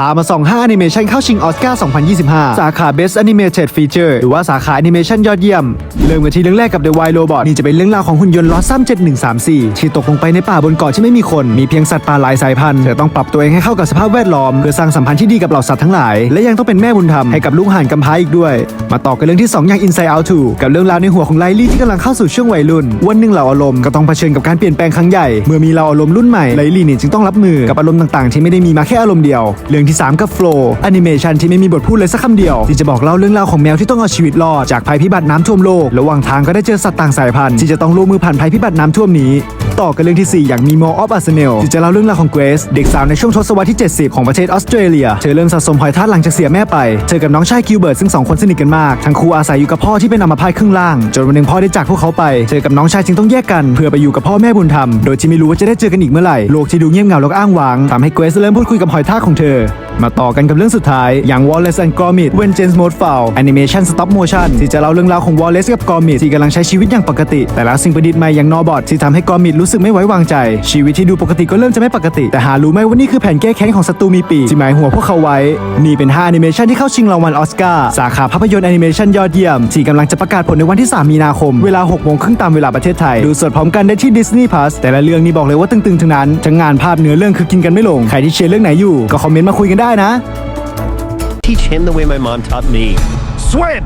พามาส่อง5แอนิเมชันเข้าชิงออสการ์ 2025 สาขา Best Animated Feature หรือว่าสาขาแอนิเมชันยอดเยี่ยม เริ่มกันที่เรื่องแรกกับ The Wild Robot นี่จะเป็นเรื่องราวของหุ่นยนต์ลอสซัม7134 ที่ตกลงไปในป่าบนเกาะที่ไม่มีคน มีเพียงสัตว์ป่าหลายสายพันธุ์เธอต้องปรับตัวเองให้เข้ากับสภาพแวดล้อมเพื่อสร้างสัมพันธ์ที่ดีกับเหล่าสัตว์ทั้งหลาย และยังต้องเป็นแม่บุญธรรมให้กับลูกห่านกำพร้าอีกด้วย มาต่อกันเรื่องที่สองอย่าง Inside Out 2 กับเรื่องราวในหัวของไลลี่ที่กำลังเข้าสู่ช่วงวัยรุ่น วันหนึ่งเหล่าอารมณ์ก็ต้องเผชิญกับการเปลี่ยนแปลงครั้งใหญ่ เมื่อมีเหล่าอารมณ์รุ่นใหม่ไลลี่นี่จึงต้องรับมือกับอารมณ์ต่างๆ ที่ไม่ได้มีมาแค่อารมณ์เดียวเรื่องที่3กับ Flow แอนิเมชันที่ไม่มีบทพูดเลยสักคำเดียว ที่จะบอกเล่าเรื่องราวของแมวที่ต้องเอาชีวิตรอดจากภัยพิบัติน้ำท่วมโลกระหว่างทางก็ได้เจอสัตว์ต่างสายพันธุ์ที่จะต้องร่วมมือผ่านภัยพิบัติน้ำท่วมนี้ ต่อกันเรื่องที่ 4 อย่าง Nemo of Arsenal ที่จะเล่าเรื่องราวของเกรซเด็กสาวในช่วงทศวรรษที่ 70 ของประเทศออสเตรเลีย เธอเริ่มสะสมหอยทากหลังจากเสียแม่ไปเธอกับน้องชายคิวเบิร์ตซึ่งสองคนสนิทกันมากทั้งคู่อาศัยอยู่กับพ่อที่เป็นอัมพาตครึ่งล่างจนวันหนึ่งพ่อได้จากพวกเขาไปเธอกับน้องชายจึงต้องแยกกันเพื่อไปอยู่กับพ่อแม่บุญธรรมโดยที่ไม่รู้ว่าจะได้เจอกันอีกเมื่อไหร่โลกที่ดูเงียบเหงาแล้วก็อ้างว้างทำให้เกรซเริ่มพูดคุยกับหอยทากของเธอมาต่อกันกับเรื่องสุดท้าย อย่าง Wallace and Gromit When James Mode Foul Animation Stop Motion ที่จะเล่าเรื่องราวของ Wallace กับ Gromit ที่กำลังใช้ชีวิตอย่างปกติ แต่แล้วสิ่งประดิษฐ์ใหม่อย่าง Norbot ที่ทำให้ Gromit รู้สึกไม่ไว้วางใจ ชีวิตที่ดูปกติก็เริ่มจะไม่ปกติ แต่หารู้ไหมว่านี่คือแผนแก้แค้นของศัตรูมีปีกที่หมายหัวพวกเขาไว้ นี่เป็น5แอนิเมชันที่เข้าชิงรางวัลออสการ์สาขาภาพยนตร์แอนิเมชันยอดเยี่ยม ที่กำลังจะประกาศผลในวันที่ 3 มีนาคม เวลา6โมงครึ่งตามเวลาประเทศไทย ดูสดพร้อมกันได้ที่ Disney Plus แต่ละเรื่องนี่บอกเลยว่าตึงๆทั้งนั้นทั้งงานภาพเนื้อเรื่องคือกินกันไม่ลงใครที่เชียร์เรื่องไหนอยู่ก็คอมเมนต์มาคุยกันได้นะ Teach him the way my mom taught me. Swim!